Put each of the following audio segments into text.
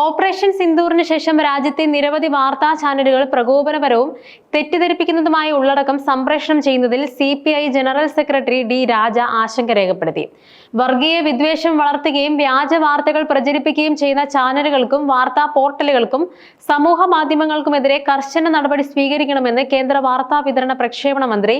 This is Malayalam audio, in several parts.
ഓപ്പറേഷൻ സിന്ദൂറിന് ശേഷം രാജ്യത്തെ നിരവധി വാർത്താ ചാനലുകൾ പ്രകോപനപരവും തെറ്റിദ്ധരിപ്പിക്കുന്നതുമായ ഉള്ളടക്കം സംപ്രേഷണം ചെയ്യുന്നതിൽ C general secretary D Raja ആശങ്ക രേഖപ്പെടുത്തി. വർഗീയ വിദ്വേഷം വളർത്തുകയും വ്യാജ വാർത്തകൾ പ്രചരിപ്പിക്കുകയും ചെയ്യുന്ന ചാനലുകൾക്കും വാർത്താ പോർട്ടലുകൾക്കും സമൂഹ മാധ്യമങ്ങൾക്കുമെതിരെ കർശന നടപടി സ്വീകരിക്കണമെന്ന് കേന്ദ്ര വാർത്താ വിതരണ പ്രക്ഷേപണ മന്ത്രി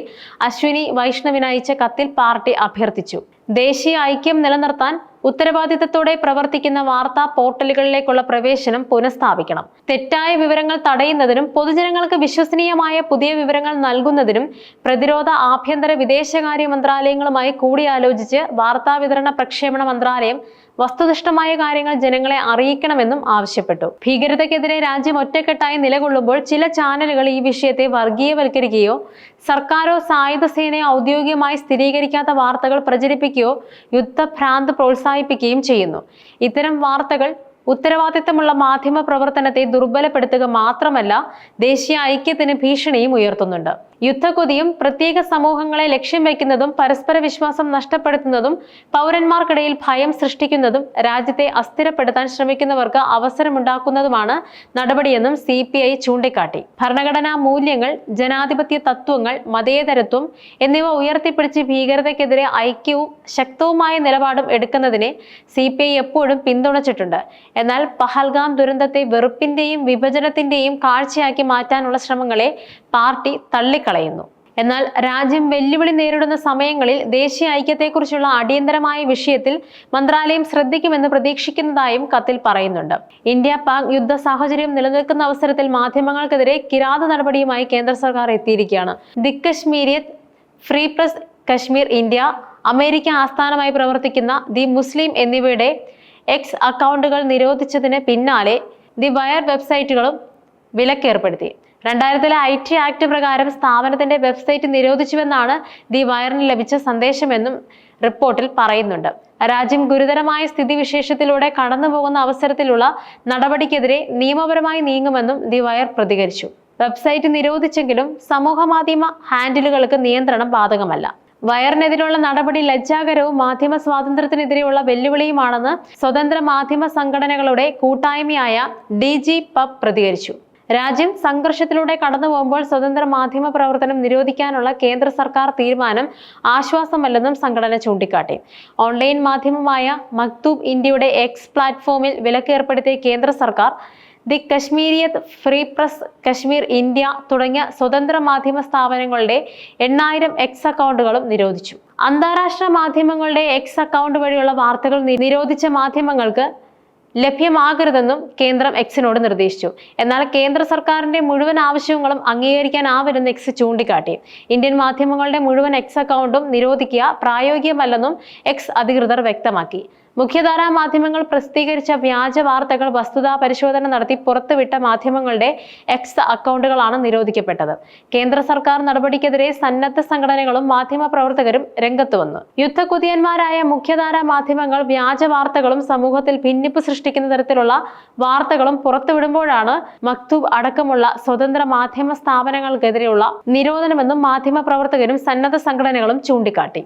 അശ്വിനി വൈഷ്ണവിന് കത്തിൽ പാർട്ടി അഭ്യർത്ഥിച്ചു. ദേശീയ ഐക്യം നിലനിർത്താൻ ഉത്തരവാദിത്തത്തോടെ പ്രവർത്തിക്കുന്ന വാർത്താ പോർട്ടലുകളിലേക്കുള്ള പ്രവേശനം പുനഃസ്ഥാപിക്കണം. തെറ്റായ വിവരങ്ങൾ തടയുന്നതിനും പൊതുജനങ്ങൾക്ക് വിശ്വസനീയമായ പുതിയ വിവരങ്ങൾ നൽകുന്നതിനും പ്രതിരോധ ആഭ്യന്തര വിദേശകാര്യ മന്ത്രാലയങ്ങളുമായി കൂടിയാലോചിച്ച് വാർത്താ വിതരണ പ്രക്ഷേപണ മന്ത്രാലയം വസ്തുനിഷ്ഠമായ കാര്യങ്ങൾ ജനങ്ങളെ അറിയിക്കണമെന്നും ആവശ്യപ്പെട്ടു. ഭീകരതയ്ക്കെതിരെ രാജ്യം ഒറ്റക്കെട്ടായി നിലകൊള്ളുമ്പോൾ ചില ചാനലുകൾ ഈ വിഷയത്തെ വർഗീയവൽക്കരിക്കുകയോ സർക്കാരോ സായുധ സേനയോ ഔദ്യോഗികമായി സ്ഥിരീകരിക്കാത്ത വാർത്തകൾ പ്രചരിപ്പിക്കുകയോ യുദ്ധഭ്രാന്ത് പ്രോത്സാഹിപ്പിക്കുകയും ചെയ്യുന്നു. ഇത്തരം വാർത്തകൾ ഉത്തരവാദിത്തമുള്ള മാധ്യമ പ്രവർത്തനത്തെ ദുർബലപ്പെടുത്തുക മാത്രമല്ല ദേശീയ ഐക്യത്തിന് ഭീഷണിയും ഉയർത്തുന്നുണ്ട്. യുദ്ധക്കൊതിയും പ്രത്യേക സമൂഹങ്ങളെ ലക്ഷ്യം വയ്ക്കുന്നതും പരസ്പര വിശ്വാസം നഷ്ടപ്പെടുത്തുന്നതും പൗരന്മാർക്കിടയിൽ ഭയം സൃഷ്ടിക്കുന്നതും രാജ്യത്തെ അസ്ഥിരപ്പെടുത്താൻ ശ്രമിക്കുന്നവർക്ക് അവസരമുണ്ടാക്കുന്നതുമാണ് നടപടിയെന്നും സി പി ഐ ചൂണ്ടിക്കാട്ടി. ഭരണഘടനാ മൂല്യങ്ങൾ ജനാധിപത്യ തത്വങ്ങൾ മതേതരത്വം എന്നിവ ഉയർത്തിപ്പിടിച്ച് ഭീകരതയ്ക്കെതിരെ ഐക്യവും ശക്തവുമായ നിലപാടും എടുക്കുന്നതിനെ സി പി ഐ എപ്പോഴും പിന്തുണച്ചിട്ടുണ്ട്. എന്നാൽ പഹൽഗാം ദുരന്തത്തെ വെറുപ്പിന്റെയും വിഭജനത്തിന്റെയും കാഴ്ചയാക്കി മാറ്റാനുള്ള ശ്രമങ്ങളെ പാർട്ടി തള്ളിക്കളയുന്നു എന്നാൽ രാജ്യം വെല്ലുവിളി നേരിടുന്ന സമയങ്ങളിൽ ദേശീയ ഐക്യത്തെക്കുറിച്ചുള്ള അടിയന്തരമായ വിഷയത്തിൽ മന്ത്രാലയം ശ്രദ്ധിക്കുമെന്ന് പ്രതീക്ഷിക്കുന്നതായും കത്തിൽ പറയുന്നുണ്ട്. ഇന്ത്യ പാക് യുദ്ധ സാഹചര്യം നിലനിൽക്കുന്ന അവസരത്തിൽ മാധ്യമങ്ങൾക്കെതിരെ കിരാത നടപടിയുമായി കേന്ദ്ര സർക്കാർ എത്തിയിരിക്കുകയാണ്. The Kashmiriyat free press Kashmir India America ആസ്ഥാനമായി പ്രവർത്തിക്കുന്ന ദി മുസ്ലിം എന്നിവയുടെ എക്സ് അക്കൗണ്ടുകൾ നിരോധിച്ചതിന് പിന്നാലെ ദി വയർ വെബ്സൈറ്റുകളും വിലക്കേർപ്പെടുത്തി. രണ്ടായിരത്തിലെ ഐ ടി ആക്ട് പ്രകാരം സ്ഥാപനത്തിന്റെ വെബ്സൈറ്റ് നിരോധിച്ചുവെന്നാണ് ദി വയറിന് ലഭിച്ച സന്ദേശമെന്നും റിപ്പോർട്ടിൽ പറയുന്നുണ്ട്. രാജ്യം ഗുരുതരമായ സ്ഥിതിവിശേഷത്തിലൂടെ കടന്നുപോകുന്ന അവസരത്തിലുള്ള നടപടിക്കെതിരെ നിയമപരമായി നീങ്ങുമെന്നും ദി വയർ പ്രതികരിച്ചു. വെബ്സൈറ്റ് നിരോധിച്ചെങ്കിലും സമൂഹമാധ്യമ ഹാൻഡിലുകൾക്ക് നിയന്ത്രണം ബാധകമല്ല. വയറിനെതിരെയുള്ള നടപടി ലജ്ജാകരവും മാധ്യമ സ്വാതന്ത്ര്യത്തിനെതിരെയുള്ള വെല്ലുവിളിയുമാണെന്ന് സ്വതന്ത്ര മാധ്യമ സംഘടനകളുടെ കൂട്ടായ്മയായ ഡി ജി പബ് പ്രതികരിച്ചു. രാജ്യം സംഘർഷത്തിലൂടെ കടന്നു പോകുമ്പോൾ സ്വതന്ത്ര മാധ്യമ പ്രവർത്തനം നിരോധിക്കാനുള്ള കേന്ദ്ര സർക്കാർ തീരുമാനം ആശ്വാസമല്ലെന്നും സംഘടന ചൂണ്ടിക്കാട്ടി. ഓൺലൈൻ മാധ്യമമായ മക്തൂബ് ഇന്ത്യയുടെ എക്സ് പ്ലാറ്റ്ഫോമിൽ വിലക്കേർപ്പെടുത്തിയ കേന്ദ്ര സർക്കാർ the Kashmiriyat free press Kashmir India തുടങ്ങിയ സ്വതന്ത്ര മാധ്യമ സ്ഥാപനങ്ങളുടെ എണ്ണായിരം എക്സ് അക്കൗണ്ടുകളും നിരോധിച്ചു. അന്താരാഷ്ട്ര മാധ്യമങ്ങളുടെ എക്സ് അക്കൗണ്ട് വഴിയുള്ള വാർത്തകൾ നിരോധിച്ച മാധ്യമങ്ങൾക്ക് ലഭ്യമാകരുതെന്നും കേന്ദ്രം എക്സിനോട് നിർദ്ദേശിച്ചു. എന്നാൽ കേന്ദ്ര സർക്കാരിന്റെ മുഴുവൻ ആവശ്യങ്ങളും അംഗീകരിക്കാനാവരുന്ന് എക്സ് ചൂണ്ടിക്കാട്ടി. ഇന്ത്യൻ മാധ്യമങ്ങളുടെ മുഴുവൻ എക്സ് അക്കൗണ്ടും നിരോധിക്കുക പ്രായോഗികമല്ലെന്നും എക്സ് അധികൃതർ വ്യക്തമാക്കി. മുഖ്യധാരാ മാധ്യമങ്ങൾ പ്രസിദ്ധീകരിച്ച വ്യാജ വാർത്തകൾ വസ്തുതാ പരിശോധന നടത്തി പുറത്തുവിട്ട മാധ്യമങ്ങളുടെ എക്സ് അക്കൗണ്ടുകളാണ് നിരോധിക്കപ്പെട്ടത്. കേന്ദ്ര സർക്കാർ നടപടിക്കെതിരെ സന്നദ്ധ സംഘടനകളും മാധ്യമ പ്രവർത്തകരും രംഗത്ത് വന്നു. യുദ്ധകുതിയന്മാരായ മുഖ്യധാരാ മാധ്യമങ്ങൾ വ്യാജ വാർത്തകളും സമൂഹത്തിൽ ഭിന്നിപ്പ് സൃഷ്ടിക്കുന്ന തരത്തിലുള്ള വാർത്തകളും പുറത്തുവിടുമ്പോഴാണ് മക്തൂബ് അടക്കമുള്ള സ്വതന്ത്ര മാധ്യമ സ്ഥാപനങ്ങൾക്കെതിരെയുള്ള നിരോധനമെന്നും മാധ്യമ പ്രവർത്തകരും സന്നദ്ധ സംഘടനകളും ചൂണ്ടിക്കാട്ടി.